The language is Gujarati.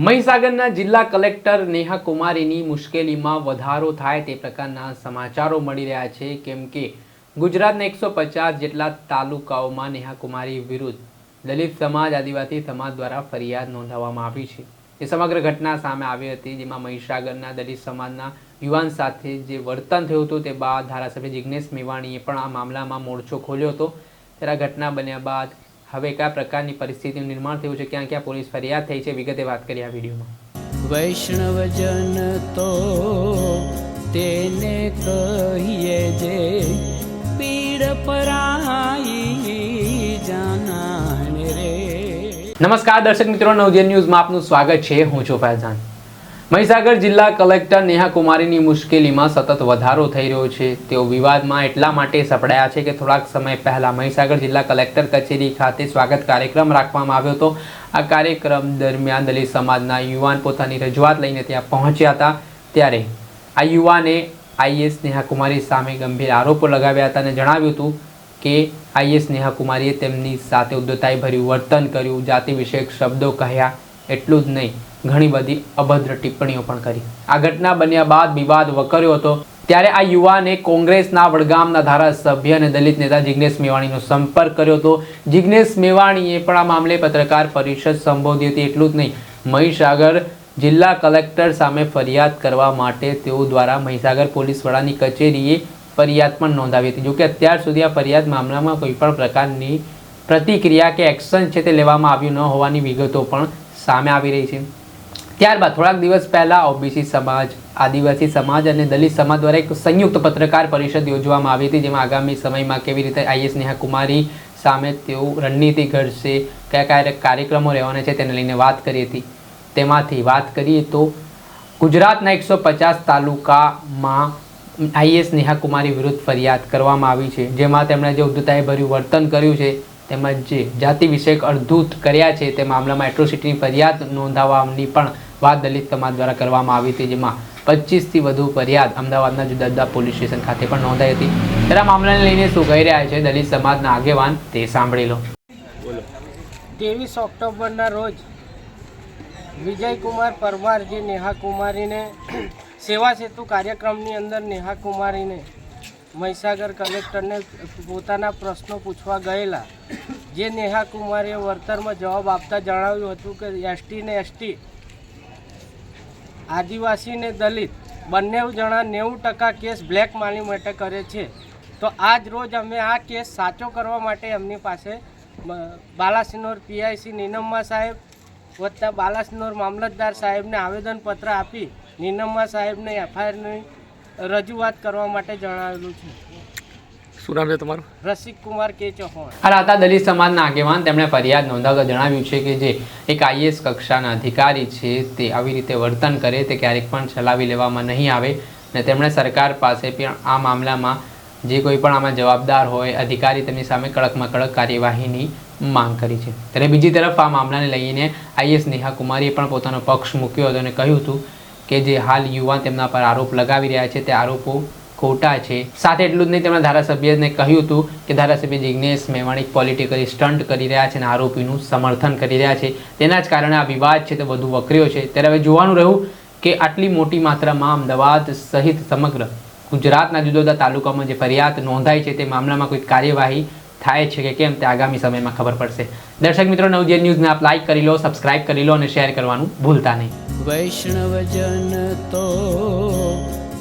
મહીસાગરના જિલ્લા કલેક્ટર નેહા કુમારીની મુશ્કેલીમાં વધારો થાય તે પ્રકારના સમાચારો મળી રહ્યા છે. કેમ કે ગુજરાતના એકસો પચાસ જેટલા તાલુકાઓમાં નેહા કુમારી વિરુદ્ધ દલિત સમાજ આદિવાસી સમાજ દ્વારા ફરિયાદ નોંધાવવામાં આવી છે. એ સમગ્ર ઘટના સામે આવી હતી, જેમાં મહીસાગરના દલિત સમાજના યુવાન સાથે જે વર્તન થયું હતું તે બાદ ધારાસભ્ય જિજ્ઞેશ મેવાણીએ પણ આ મામલામાં મોરચો ખોલ્યો હતો. ત્યારે ઘટના બન્યા બાદ હવે કયા પ્રકારની પરિસ્થિતિનું નિર્માણ થયું છે ક્યાં ક્યાં પોલીસ ફરિયાદ થઈ છે વિગતે વાત કરી આ વિડીયોમાં. વૈષ્ણવજન તો તેને કહીએ જે પીડ પરાઈ જાનાને રે. નમસ્કાર દર્શક મિત્રો નવજેન ન્યૂઝમાં આપનું સ્વાગત છે. હું છું ફૈઝાન. મહીસાગર જિલ્લા કલેક્ટર નેહા કુમારીની મુશ્કેલીમાં સતત વધારો થઈ રહ્યો છે. તેઓ વિવાદમાં એટલા માટે સપડાયા છે કે થોડાક સમય પહેલા મહીસાગર જિલ્લા કલેક્ટર કચેરી ખાતે સ્વાગત કાર્યક્રમ રાખવામાં આવ્યો હતો. આ કાર્યક્રમ દરમિયાન દલિત સમાજના યુવાન પોતાની રજૂઆત લઈને ત્યાં પહોંચ્યા હતા. ત્યારે આ યુવાને આઈએસ નેહા કુમારી સામે ગંભીર આરોપો લગાવ્યા હતા અને જણાવ્યું હતું કે આઈએસ નેહા કુમારીએ તેમની સાથે ઉદ્ધતાઈ ભર્યું વર્તન કર્યું. જાતિ વિષયક શબ્દો કહ્યા. એટલું જ નહીં. ઘણી બધી અભદ્ર ટિપ્પણીઓ પણ કરી. આ ઘટના બન્યા બાદ વિવાદ વકર્યો હતો. ત્યારે આ યુવાને કોંગ્રેસના વડગામના ધારાસભ્ય અને દલિત નેતા જિજ્ઞેશ મેવાણીનો સંપર્ક કર્યો હતો. જિજ્ઞેશ મેવાણીએ પણ આ મામલે પત્રકાર પરિષદ સંબોધી હતી. એટલું જ નહીં, મહીસાગર જિલ્લા કલેક્ટર સામે ફરિયાદ કરવા માટે તેઓ દ્વારા મહીસાગર પોલીસ વડાની કચેરીએ ફરિયાદ પણ નોંધાવી હતી. જોકે અત્યાર સુધી આ ફરિયાદ મામલામાં કોઈ પણ પ્રકારની પ્રતિક્રિયા કે એક્શન છે તે લેવામાં આવ્યું ન હોવાની વિગતો પણ સામે આવી રહી છે. ત્યારબાદ થોડાક દિવસ પહેલા ઓબીસી સમાજ, આદિવાસી સમાજ અને દલિત સમાજ દ્વારા એક સંયુક્ત પત્રકાર પરિષદ યોજવામાં આવી હતી, જેમાં આગામી સમયમાં કેવી રીતે આઈએસ નેહા કુમારી સામે તેઓ રણનીતિ ઘડશે, કયા કયા કાર્યક્રમો રહેવાના છે તેને લઈને વાત કરી હતી. તેમાંથી વાત કરીએ તો ગુજરાતના એકસો પચાસ તાલુકામાં આઈએસ નેહા કુમારી વિરુદ્ધ ફરિયાદ કરવામાં આવી છે, જેમાં તેમણે જે ઉદ્ધતાએ ભર્યું વર્તન કર્યું છે, તેમજ જે જાતિ વિષયક અડધૂત કર્યા છે તે મામલામાં એટ્રોસિટીની ફરિયાદ નોંધાવવાની પણ વાત દલિત સમાજ દ્વારા કરવામાં આવી હતી, જેમાં પચીસથી વધુ ફરિયાદ અમદાવાદના જુદા જુદા પોલીસ સ્ટેશન ખાતે પણ નોંધાઈ હતી. ત્યારે મામલાને લઈને શું કહી રહ્યા છે દલિત સમાજના આગેવાન તે સાંભળી લો. ત્રેવીસ ઓક્ટોબરના રોજ વિજયકુમાર પરમાર જે નેહા કુમારીને સેવા સેતુ કાર્યક્રમની અંદર નેહા કુમારીને મહીસાગર કલેક્ટરને પોતાના પ્રશ્નો પૂછવા ગયેલા, જે નેહા કુમારીએ વળતરમાં જવાબ આપતા જણાવ્યું હતું કે એસટી ને એસટી આદિવાસી ને દલિત બંને જણા નેવું ટકા કેસ બ્લેક માની માટે કરે છે. તો આજ રોજ અમે આ કેસ સાચો કરવા માટે એમની પાસે બાલાસિનોર પીઆઈસી નીનમ્મા સાહેબ વત્તા બાલાસિનોર મામલતદાર સાહેબને આવેદનપત્ર આપી નીનમ્મા સાહેબને એફઆઈઆરની રજૂઆત કરવા માટે જણાવેલું છે. શું નામ છે તમારું? રસિક કુમાર કે ચૌહાણ. આ રાતા દલિત સમાજના આગેવાન તેમણે ફરિયાદ નોંધાવતા જણાવ્યું છે કે જે એક આઈએસ કક્ષાના અધિકારી છે તે આવી રીતે વર્તન કરે તે ક્યારેક પણ ચલાવી લેવામાં નહીં આવે અને તેમણે સરકાર પાસે પણ આ મામલામાં જે કોઈ પણ આમાં જવાબદાર હોય અધિકારી તેમની સામે કડકમાં કડક કાર્યવાહીની માંગ કરી છે. ત્યારે બીજી તરફ આ મામલાને લઈને આઈએસ નેહા કુમારીએ પણ પોતાનો પક્ષ મૂક્યો હતો અને કહ્યું હતું કે જે હાલ યુવાન તેમના પર આરોપ લગાવી રહ્યા છે તે આરોપો ખોટા છે. સાથે એટલું જ નહીં તેમના ધારાસભ્યને કહ્યું હતું કે ધારાસભ્ય જિજ્ઞેશ મેવાણી પોલિટિકલી સ્ટન્ટ કરી રહ્યા છે અને આરોપીનું સમર્થન કરી રહ્યા છે. તેના જ કારણે આ વિવાદ છે તે વધુ વકર્યો છે. ત્યારે હવે જોવાનું રહ્યું કે આટલી મોટી માત્રામાં અમદાવાદ સહિત સમગ્ર ગુજરાતના જુદા જુદા તાલુકામાં જે ફરિયાદ નોંધાઈ છે તે મામલામાં કોઈ કાર્યવાહી થાય છે કે કેમ તે આગામી સમયમાં ખબર પડશે. દર્શક મિત્રો નવજેન ન્યૂઝને આપ લાઈક કરી લો સબસ્ક્રાઇબ કરી લો અને શેર કરવાનું ભૂલતા નહીં. વૈષ્ણવજન તો